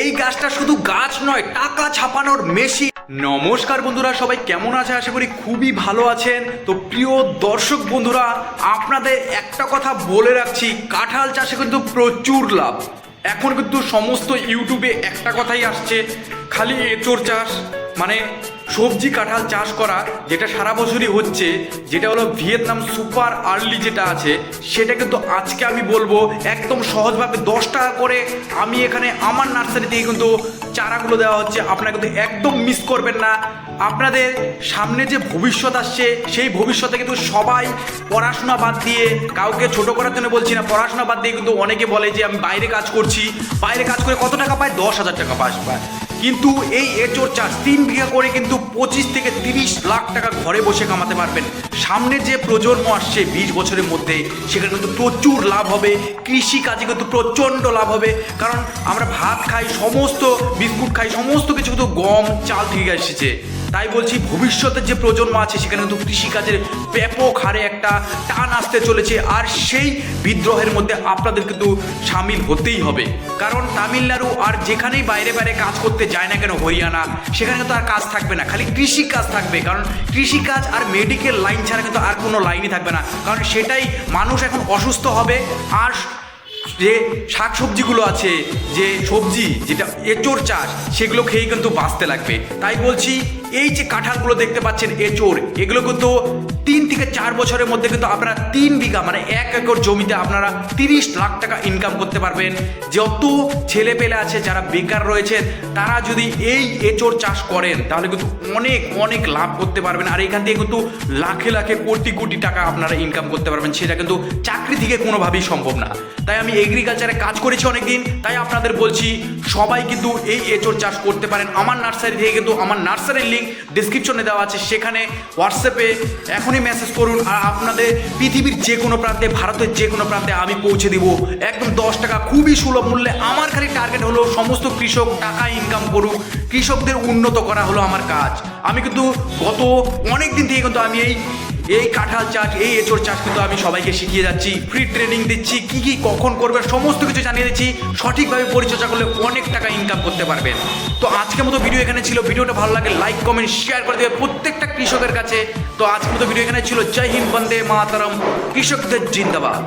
এই গাছটা শুধু গাছ নয়, টাকা ছাপানোর মেশিন নমস্কার বন্ধুরা, সবাই কেমন আছে? আশা করি খুবই ভালো আছেন। তো প্রিয় দর্শক বন্ধুরা, আপনাদের একটা কথা বলে রাখছি, কাঁঠাল চাষে কিন্তু প্রচুর লাভ। এখন কিন্তু সমস্ত ইউটিউবে একটা কথাই আসছে, খালি এঁচোর চাষ মানে সবজি কাঁঠাল চাষ করা, যেটা সারা বছরই হচ্ছে, যেটা হলো ভিয়েতনাম সুপার আর্লি যেটা আছে, সেটা কিন্তু আজকে আমি বলব একদম সহজভাবে দশ টাকা করে আমি এখানে আমার নার্সারি থেকে কিন্তু চারাগুলো দেওয়া হচ্ছে। আপনারা কিন্তু একদম মিস করবেন না। আপনাদের সামনে যে ভবিষ্যৎ আসছে, সেই ভবিষ্যতে কিন্তু সবাই পড়াশোনা বাদ দিয়ে, কাউকে ছোট করার জন্য বলছি না, পড়াশোনা বাদ দিয়ে কিন্তু অনেকে বলে যে আমি বাইরে কাজ করছি। বাইরে কাজ করে কত টাকা পায়? দশ হাজার টাকা পাস পায়। কিন্তু এই এঁচোর চাষ তিন বিঘা করে কিন্তু পঁচিশ থেকে তিরিশ লাখ টাকা ঘরে বসে কামাতে পারবেন। সামনে যে প্রজন্ম আসছে, বিশ বছরের মধ্যে, সেখানে কিন্তু প্রচুর লাভ হবে কৃষি কাজে কিন্তু প্রচণ্ড লাভ হবে। কারণ আমরা ভাত খাই, সমস্ত বিস্কুট খাই, সমস্ত কিছু কিন্তু গম, চাল থেকে এসেছে। তাই বলছি ভবিষ্যতের যে প্রজন্ম আছে, সেখানে কিন্তু কৃষিকাজের ব্যাপক হারে একটা টান আসতে চলেছে। আর সেই বিদ্রোহের মধ্যে আপনাদের কিন্তু সামিল হতেই হবে। কারণ তামিলনাড়ু আর যেখানেই বাইরে বাইরে কাজ করতে যায় না কেন হরিয়ানা, সেখানে কিন্তু আর কাজ থাকবে না। খালি কৃষি কাজ থাকবে। কারণ কৃষিকাজ আর মেডিকেল লাইন ছাড়া কিন্তু আর কোনো লাইনই থাকবে না। কারণ সেটাই মানুষ এখন অসুস্থ হবে। আর যে শাকসবজিগুলো আছে, যে সবজি, যেটা এঁচোর চাষ, সেগুলো খেয়েই কিন্তু বাঁচতে লাগবে। তাই বলছি এই যে কাঁঠালগুলো দেখতে পাচ্ছেন এঁচোর এগুলো কিন্তু তিন থেকে চার বছরের মধ্যে কিন্তু আপনারা তিন বিঘা মানে এক একর জমিতে আপনারা তিরিশ লাখ টাকা ইনকাম করতে পারবেন। যত ছেলে পেলে আছে, যারা বেকার রয়েছেন, তারা যদি এই এঁচোর চাষ করেন, তাহলে কিন্তু অনেক অনেক লাভ করতে পারবেন। আর এখান থেকে কিন্তু লাখে লাখে কোটি কোটি টাকা আপনারা ইনকাম করতে পারবেন। সেটা কিন্তু চাকরি থেকে কোনোভাবেই সম্ভব না। তাই আমি এগ্রিকালচারে কাজ করেছি অনেকদিন, তাই আপনাদের বলছি, সবাই কিন্তু এই এচোর চাষ করতে পারেন। আমার নার্সারি থেকে কিন্তু, আমার নার্সারির লিঙ্ক ডিসক্রিপশনে দেওয়া আছে, সেখানে হোয়াটসঅ্যাপে এখনই মেসেজ করুন। আর আপনাদের পৃথিবীর যে কোনো প্রান্তে, ভারতের যে কোনো প্রান্তে আমি পৌঁছে দিব। একদম দশ টাকা খুবই সুলভ মূল্যে। আমার খালি টার্গেট হলো সমস্ত কৃষক টাকা ইনকাম করুক। কৃষকদের উন্নত করা হলো আমার কাজ। আমি কিন্তু গত অনেক দিন থেকে কিন্তু আমি এই এই কাঁঠাল চাষ, এই এঁচোর চাষ কিন্তু আমি সবাইকে শিখিয়ে যাচ্ছি। ফ্রি ট্রেনিং দিচ্ছি, কি কি, কখন করবে, সমস্ত কিছু জানিয়ে দিচ্ছি। সঠিকভাবে পরিচর্যা করলে অনেক টাকা ইনকাম করতে পারবেন। তো আজকের মতো ভিডিও এখানে ছিল। ভিডিওটা ভালো লাগে লাইক কমেন্ট শেয়ার করে দেবে প্রত্যেকটা কৃষকের কাছে। তো আজকের মতো ভিডিও এখানে ছিল। জয় হিন্দ, বন্দে মাতারম, কৃষকদের জিন্দাবাদ।